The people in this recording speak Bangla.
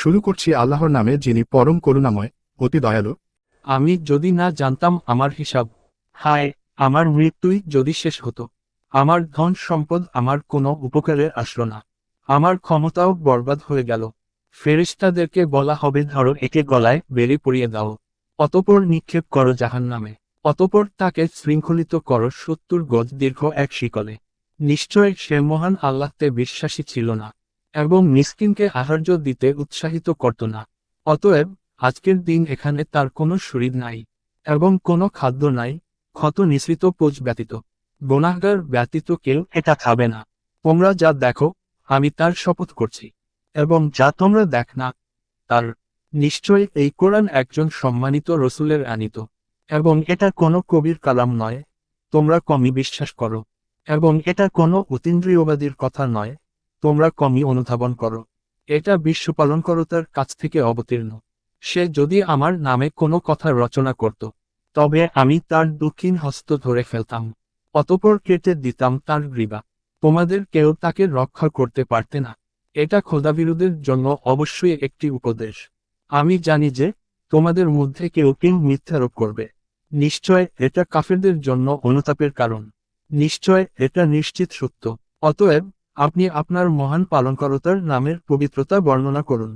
শুরু করছি আল্লাহর নামে যিনি পরম করুণাময়, অতি দয়ালু। আমি যদি না জানতাম আমার হিসাব, হায়, আমার মৃত্যুই যদি শেষ হতো। আমার ধন সম্পদ আমার কোনো উপকারে আসলো না। আমার ক্ষমতাও বরবাদ হয়ে গেল। ফেরিস্তাদেরকে বলা হবে, ধরো একে গলায় বেড়ে পড়িয়ে দাও। অতপর নিক্ষেপ করো জাহান নামে অতপর তাকে শৃঙ্খলিত করো। সত্তর গজ দীর্ঘ এক শিকলে। নিশ্চয় সে মহান আল্লাহতে বিশ্বাসী ছিল না। এবং মিসকিনকে আহার্য দিতে উৎসাহিত করত না। অতএব, আজকের দিন এখানে তার কোনো শরীর নাই, এবং কোনো খাদ্য নাই, ক্ষত নিঃসৃত পোজ ব্যতীত। গোনাহগার ব্যতীত কেউ এটা খাবে না। তোমরা যা দেখো, আমি তার শপথ করছি। এবং যা তোমরা দেখ না, তার। নিশ্চয় এই কোরআন একজন সম্মানিত রসুলের আনিত। এবং এটা কোনো কবির কালাম নয়, তোমরা কমই বিশ্বাস করো। এবং এটা কোনো অতীন্দ্রিয়বাদীর কথা নয় তোমরা কমই অনুধাবন করো। এটা বিশ্বপালনকর্তার কাছ থেকে অবতীর্ণ। সে যদি আমার নামে কোনো কথা রচনা করত, তবে আমি তার দক্ষিণ হস্ত ধরে ফেলতাম, অতপর কেটে দিতাম তার গ্রীবা। তোমাদের কেউ তাকে রক্ষা করতে পারতে না। এটা খোদাবিরুদের জন্য অবশ্যই একটি উপদেশ। আমি জানি যে, তোমাদের মধ্যে কেউ কেউ মিথ্যারোপ করবে। নিশ্চয় এটা কাফেরদের জন্য অনুতাপের কারণ। নিশ্চয় এটা নিশ্চিত সত্য। অতএব আপনি আপনার মহান পালনকর্তার নামের পবিত্রতা বর্ণনা করুন।